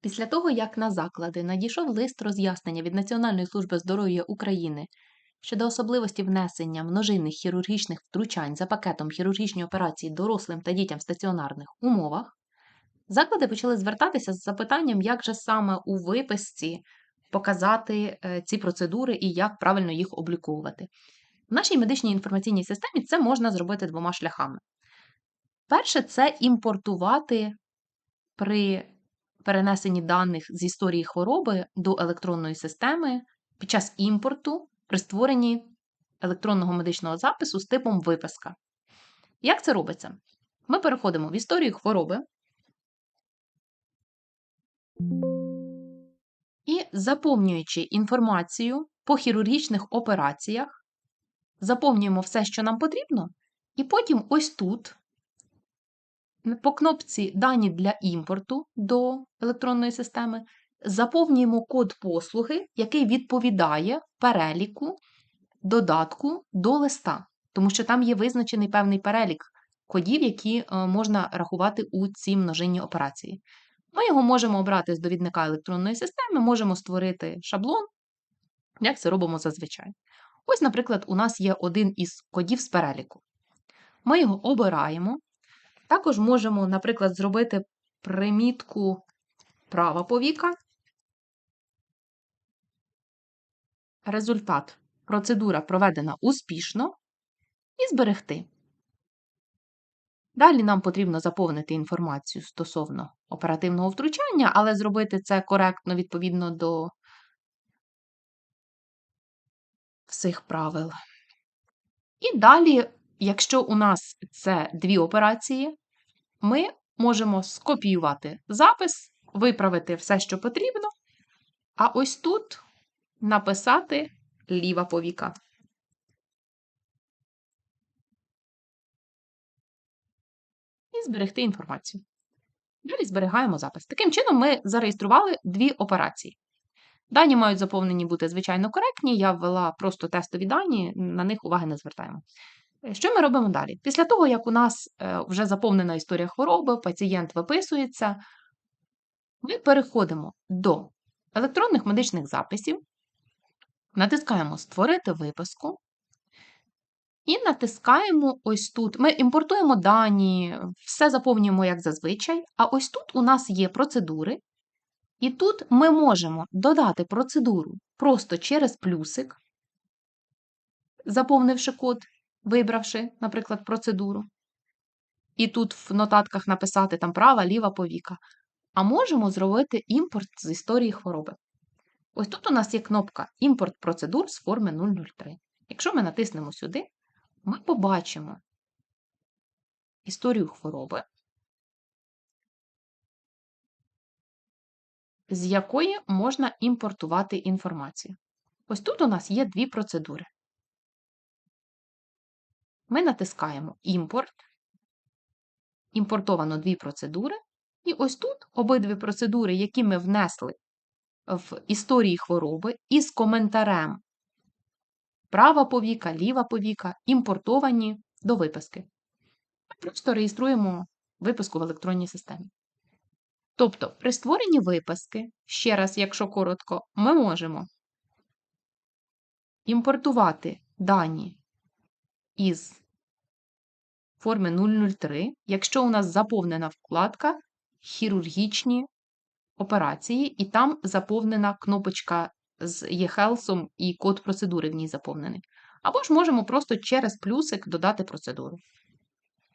Після того, як на заклади надійшов лист роз'яснення від Національної служби здоров'я України щодо особливості внесення множинних хірургічних втручань за пакетом хірургічні операції дорослим та дітям в стаціонарних умовах, заклади почали звертатися з запитанням, як же саме у виписці показати е, ці процедури і як правильно їх обліковувати. В нашій медичній інформаційній системі це можна зробити двома шляхами. Перше, це імпортувати при перенесенні даних з історії хвороби до електронної системи під час імпорту при створенні електронного медичного запису з типом виписка. Як це робиться? Ми переходимо в історію хвороби і заповнюючи інформацію по хірургічних операціях, заповнюємо все, що нам потрібно, і потім ось тут по кнопці Дані для імпорту до електронної системи заповнюємо код послуги, який відповідає переліку додатку до листа, тому що там є визначений певний перелік кодів, які е, можна рахувати у ці множинні операції. Ми його можемо обрати з довідника електронної системи, можемо створити шаблон, як це робимо зазвичай. Ось, наприклад, у нас є один із кодів з переліку. Ми його обираємо, також можемо, наприклад, зробити примітку права повіка. Результат. Процедура проведена успішно і зберегти. Далі нам потрібно заповнити інформацію стосовно оперативного втручання, але зробити це коректно відповідно до всіх правил. І далі, якщо у нас це дві операції, ми можемо скопіювати запис, виправити все, що потрібно, а ось тут написати ліва повіка. І зберегти інформацію. Далі зберігаємо запис. Таким чином, ми зареєстрували дві операції. Дані мають заповнені бути, звичайно, коректні. Я ввела просто тестові дані, на них уваги не звертаємо. Що ми робимо далі? Після того, як у нас е, вже заповнена історія хвороби, пацієнт виписується, ми переходимо до електронних медичних записів, натискаємо Створити виписку. І натискаємо ось тут. Ми імпортуємо дані, все заповнюємо як зазвичай, а ось тут у нас є процедури, і тут ми можемо додати процедуру просто через плюсик, заповнивши код, вибравши, наприклад, процедуру. І тут в нотатках написати там права, ліва повіка. А можемо зробити імпорт з історії хвороби. Ось тут у нас є кнопка Імпорт процедур з форми 003. Якщо ми натиснемо сюди, ми побачимо історію хвороби, з якої можна імпортувати інформацію. Ось тут у нас є дві процедури. Ми натискаємо Імпорт, імпортовано дві процедури, і ось тут обидві процедури, які ми внесли в історії хвороби із коментарем права повіка, ліва повіка, імпортовані до виписки. Просто реєструємо виписку в електронній системі. Тобто, при створенні виписки, ще раз, якщо коротко, ми можемо імпортувати дані із форми 003, якщо у нас заповнена вкладка хірургічні операції, і там заповнена кнопочка з eHealth і код процедури в ній заповнений. Або ж можемо просто через плюсик додати процедуру.